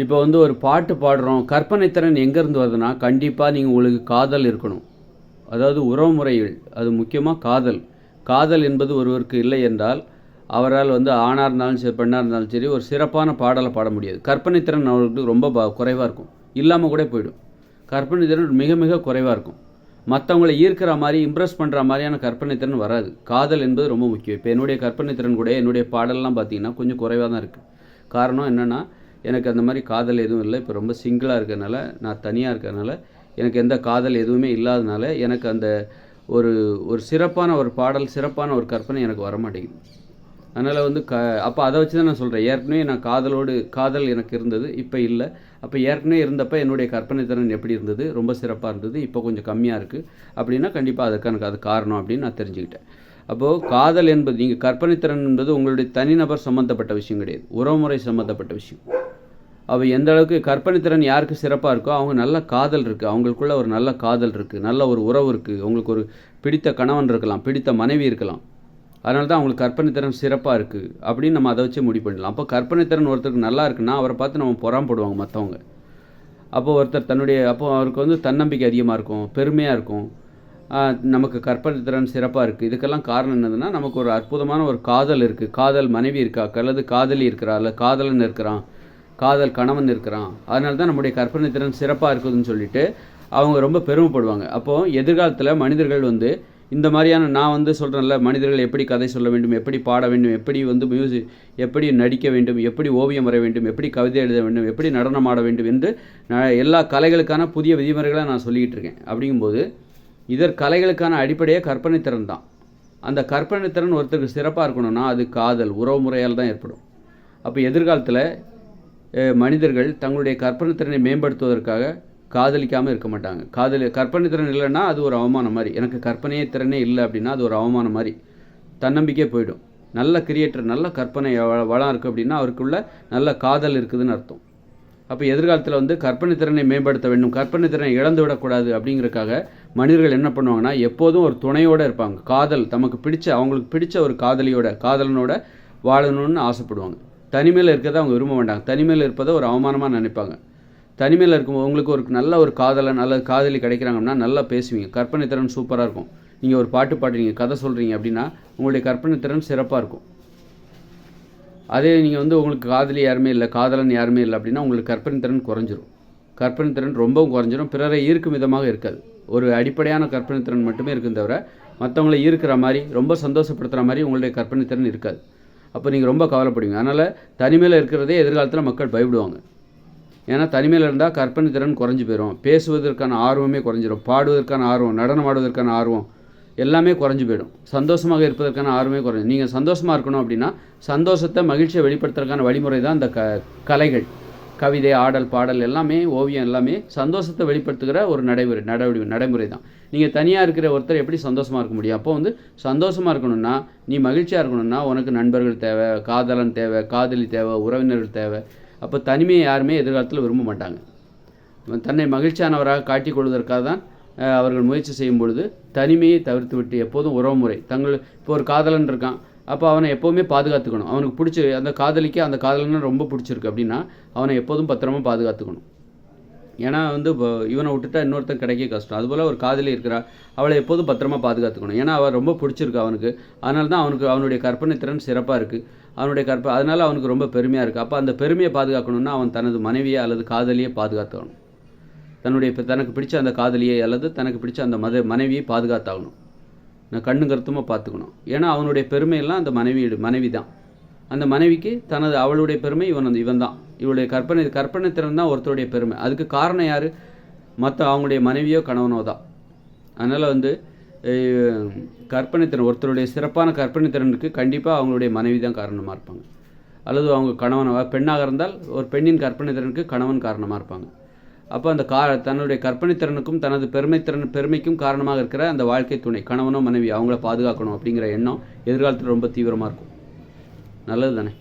இப்போ வந்து ஒரு பாட்டு பாடுறோம் கற்பனை திறன் எங்கேருந்து வருதுன்னா கண்டிப்பாக நீங்கள் உங்களுக்கு காதல் இருக்கணும். அதாவது உறவுமுறைகள் அது முக்கியமாக காதல். காதல் என்பது ஒருவருக்கு இல்லை என்றால் அவரால் வந்து ஆணாக இருந்தாலும் சரி பெண்ணாக இருந்தாலும் சரி ஒரு சிறப்பான பாடலை பாட முடியாது. கற்பனை திறன் அவர்களுக்கு ரொம்ப ப குறைவாக இருக்கும். இல்லாமல் கூட போயிடும். கற்பனை திறன் மிக மிக குறைவாக இருக்கும். மற்றவங்களை ஈர்க்கிற மாதிரி இம்ப்ரெஸ் பண்ணுற மாதிரியான கற்பனை திறன் வராது. காதல் என்பது ரொம்ப முக்கியம். இப்போ என்னுடைய கற்பனை திறன் கூட என்னுடைய பாடல்லாம் பார்த்தீங்கன்னா கொஞ்சம் குறைவாக தான் இருக்குது காரணம் என்னென்னா எனக்கு அந்த மாதிரி காதல் எதுவும் இல்லை. இப்போ ரொம்ப சிங்கிளாக இருக்கிறதுனால நான் தனியாக இருக்கிறதுனால எனக்கு எந்த காதல் எதுவுமே இல்லாதனால எனக்கு அந்த ஒரு ஒரு சிறப்பான ஒரு பாடல் சிறப்பான ஒரு கற்பனை எனக்கு வரமாட்டேங்குது. அதனால் வந்து க அப்போ அதை வச்சு தான் நான் சொல்கிறேன் ஏற்கனவே நான் காதலோடு காதல் எனக்கு இருந்தது இப்போ இல்லை. அப்போ ஏற்கனவே இருந்தப்போ என்னுடைய கற்பனை திறன் எப்படி இருந்தது? ரொம்ப சிறப்பாக இருந்தது இப்போ கொஞ்சம் கம்மியாக இருக்குது அப்படின்னா கண்டிப்பாக அதுக்கு எனக்கு அது காரணம் அப்படின்னு நான் தெரிஞ்சுக்கிட்டேன். அப்போது காதல் என்பது நீங்கள் கற்பனை திறன் என்பது உங்களுடைய தனிநபர் சம்மந்தப்பட்ட விஷயம் கிடையாது. உறவுமுறை சம்மந்தப்பட்ட விஷயம். அவள் எந்த அளவுக்கு கற்பனை திறன் யாருக்கு சிறப்பாக இருக்கோ அவங்க நல்ல காதல் இருக்குது அவங்களுக்குள்ள ஒரு நல்ல காதல் இருக்குது நல்ல ஒரு உறவு இருக்குது அவங்களுக்கு ஒரு பிடித்த கணவன் இருக்கலாம் பிடித்த மனைவி இருக்கலாம். அதனால தான் அவங்களுக்கு கற்பனை திறன் சிறப்பாக இருக்குது அப்படின்னு நம்ம அதை வச்சு முடிவு பண்ணலாம் அப்போ கற்பனை திறன் ஒருத்தருக்கு நல்லா இருக்குன்னா அவரை பார்த்து நம்ம புறாம்படுவாங்க மற்றவங்க அப்போ ஒருத்தர் தன்னுடைய அப்போ அவருக்கு வந்து தன்னம்பிக்கை அதிகமாக இருக்கும் பெருமையாக இருக்கும். நமக்கு கற்பனை திறன் சிறப்பாக இருக்குது இதுக்கெல்லாம் காரணம் என்னதுன்னா நமக்கு ஒரு அற்புதமான ஒரு காதல் இருக்குது காதல் மனைவி இருக்கா அல்லது காதலி இருக்கிறா இல்லை காதலன் இருக்கிறான். காதல் கணவன் இருக்கிறான். அதனால தான் நம்முடைய கற்பனை திறன் சிறப்பாக இருக்குதுன்னு சொல்லிட்டு அவங்க ரொம்ப பெருமைப்படுவாங்க. அப்போது எதிர்காலத்தில் மனிதர்கள் வந்து இந்த மாதிரியான நான் வந்து சொல்கிறேன்ல மனிதர்கள் எப்படி கதை சொல்ல வேண்டும் எப்படி பாட வேண்டும் எப்படி வந்து மியூசிக் எப்படி நடிக்க வேண்டும் எப்படி ஓவியம் வரைய வேண்டும் எப்படி கவிதை எழுத வேண்டும் எப்படி நடனம் ஆட வேண்டும் என்று நான் எல்லா கலைகளுக்கான புதிய விதிமுறைகளை நான் சொல்லிக்கிட்டு இருக்கேன். அப்படிங்கும்போது இதர் கலைகளுக்கான அடிப்படையே கற்பனை திறன் தான். அந்த கற்பனை திறன் ஒருத்தருக்கு சிறப்பாக இருக்கணும்னா அது காதல் உறவு முறையால் தான் ஏற்படும். அப்போ எதிர்காலத்தில் மனிதர்கள் தங்களுடைய கற்பனை திறனை மேம்படுத்துவதற்காக காதலிக்காமல் இருக்க மாட்டாங்க. காதலி கற்பனை திறன் இல்லைன்னா அது ஒரு அவமானம் மாதிரி. எனக்கு கற்பனையே திறனே இல்லை அப்படின்னா அது ஒரு அவமானம் மாதிரி. தன்னம்பிக்கையே போயிடும். நல்ல கிரியேட்டர் நல்ல கற்பனை வளம் இருக்குது அப்படின்னா அவருக்குள்ள நல்ல காதல் இருக்குதுன்னு அர்த்தம். அப்போ எதிர்காலத்தில் வந்து கற்பனை திறனை மேம்படுத்த வேண்டும். கற்பனை திறனை இழந்து விடக்கூடாது அப்படிங்கிறக்காக மனிதர்கள் என்ன பண்ணுவாங்கன்னா எப்போதும் ஒரு துணையோடு இருப்பாங்க. காதல் தமக்கு பிடிச்ச அவங்களுக்கு பிடிச்ச ஒரு காதலியோட காதலனோட வாழணும்னு ஆசைப்படுவாங்க. தனிமையில் இருக்கிறத அவங்க விரும்ப மாட்டாங்க. தனிமையில் இருப்பதை ஒரு அவமானமாக நினைப்பாங்க. தனிமையில் இருக்கும்போது உங்களுக்கு ஒரு நல்ல ஒரு காதலன் அல்லது காதலி கிடைக்கிறாங்கன்னா நல்லா பேசுவீங்க. கற்பனை திறன் சூப்பராக இருக்கும். நீங்கள் ஒரு பாட்டு பாடுறீங்க கதை சொல்கிறீங்க அப்படின்னா உங்களுடைய கற்பனை திறன் சிறப்பாக இருக்கும். அதே நீங்கள் வந்து உங்களுக்கு காதலி யாருமே இல்லை காதலன் யாருமே இல்லை அப்படின்னா உங்களுக்கு கற்பனை திறன் குறைஞ்சிரும். கற்பனை திறன் ரொம்பவும் குறைஞ்சிரும். பிறரை ஈர்க்கும் விதமாக இருக்காது. ஒரு அடிப்படையான கற்பனை திறன் மட்டுமே இருக்கும் தவிர மற்றவங்களை ஈர்க்கிற மாதிரி ரொம்ப சந்தோஷப்படுத்துகிற மாதிரி உங்களுடைய கற்பனை திறன் இருக்காது. அப்போ நீங்கள் ரொம்ப கவலைப்படுவீங்க. அதனால் தனிமையில் இருக்கிறதே எதிர்காலத்தில் மக்கள் பயப்படுவாங்க. ஏன்னா தனிமையில் இருந்தால் கற்பனை திறன் குறைஞ்சி போயிடும் பேசுவதற்கான ஆர்வமே குறைஞ்சிரும். பாடுவதற்கான ஆர்வம் நடனம் ஆடுவதற்கான ஆர்வம் எல்லாமே குறைஞ்சி போயிடும். சந்தோஷமாக இருப்பதற்கான ஆர்வமே குறைஞ்சி நீங்கள் சந்தோஷமாக இருக்கணும் அப்படின்னா சந்தோஷத்தை மகிழ்ச்சியை வெளிப்படுத்துறதுக்கான வழிமுறை தான் அந்த க கலைகள். கவிதை ஆடல் பாடல் எல்லாமே ஓவியம் எல்லாமே சந்தோஷத்தை வெளிப்படுத்துகிற ஒரு நடைமுறை நடவடி நடைமுறை தான் நீங்கள் தனியாக இருக்கிற ஒருத்தர் எப்படி சந்தோஷமாக இருக்க முடியும்? அப்போ வந்து சந்தோஷமாக இருக்கணும்னா நீ மகிழ்ச்சியாக இருக்கணும்னா உனக்கு நண்பர்கள் தேவை காதலன் தேவை காதலி தேவை உறவினர்கள் தேவை. அப்போ தனிமையை யாருமே எதிர்காலத்தில் விரும்ப மாட்டாங்க. தன்னை மகிழ்ச்சியானவராக காட்டிக் கொள்வதற்காக தான் அவர்கள் முயற்சி செய்யும் பொழுது தனிமையை தவிர்த்து விட்டு எப்போதும் உறவுமுறை. தங்கள் இப்போ ஒரு காதலன் இருக்கான். அப்போ அவனை எப்போவுமே பாதுகாத்துக்கணும். அவனுக்கு பிடிச்ச அந்த காதலிக்கு அந்த காதலன்னு ரொம்ப பிடிச்சிருக்கு அப்படின்னா அவனை எப்போதும் பத்திரமா பாதுகாத்துக்கணும். ஏன்னா வந்து இப்போ இவனை விட்டுட்டா இன்னொருத்தன் கிடைக்க கஷ்டம். அதுபோல் ஒரு காதலி இருக்கிறா அவளை எப்போதும் பத்திரமா பாதுகாத்துக்கணும். ஏன்னா அவள் ரொம்ப பிடிச்சிருக்கு அவனுக்கு. அதனால தான் அவனுக்கு அவனுடைய கற்பனை திறன் சிறப்பாக இருக்குது அவனுடைய கற்ப அதனால் அவனுக்கு ரொம்ப பெருமையாக இருக்குது அப்போ அந்த பெருமையை பாதுகாக்கணும்னா அவன் தனது மனைவியை அல்லது காதலியை பாதுகாத்துக்கணும். தன்னுடைய தனக்கு பிடிச்ச அந்த காதலியை அல்லது தனக்கு பிடிச்ச அந்த மத மனைவியை பாதுகாத்தாகணும். கண்ணு கருத்துமாக பார்த்துக்கணும். ஏன்னா அவனுடைய பெருமையெல்லாம் அந்த மனைவி மனைவி தான் அந்த மனைவிக்கு தனது அவளுடைய பெருமை இவன் அந்த இவன் தான் இவளுடைய கற்பனை கற்பனை திறன் தான் ஒருத்தருடைய பெருமை. அதுக்கு காரணம் யார்? மற்ற அவங்களுடைய மனைவியோ கணவனோ தான். அதனால் வந்து கற்பனை திறன் ஒருத்தருடைய சிறப்பான கற்பனை திறனுக்கு கண்டிப்பாக அவங்களுடைய மனைவி தான் காரணமாக இருப்பாங்க. அல்லது அவங்க கணவனாக பெண்ணாக இருந்தால் ஒரு பெண்ணின் கற்பனை திறனுக்கு கணவன் காரணமாக இருப்பாங்க. அப்போ அந்த கா தன்னுடைய கற்பனை திறனுக்கும் தனது பெருமை திறன் பெருமைக்கும் காரணமாக இருக்கிற அந்த வாழ்க்கை துணை கணவனோ மனைவி அவங்கள பாதுகாக்கணும் அப்படிங்கிற எண்ணம் எதிர்காலத்தில் ரொம்ப தீவிரமாக இருக்கும். நல்லது தானே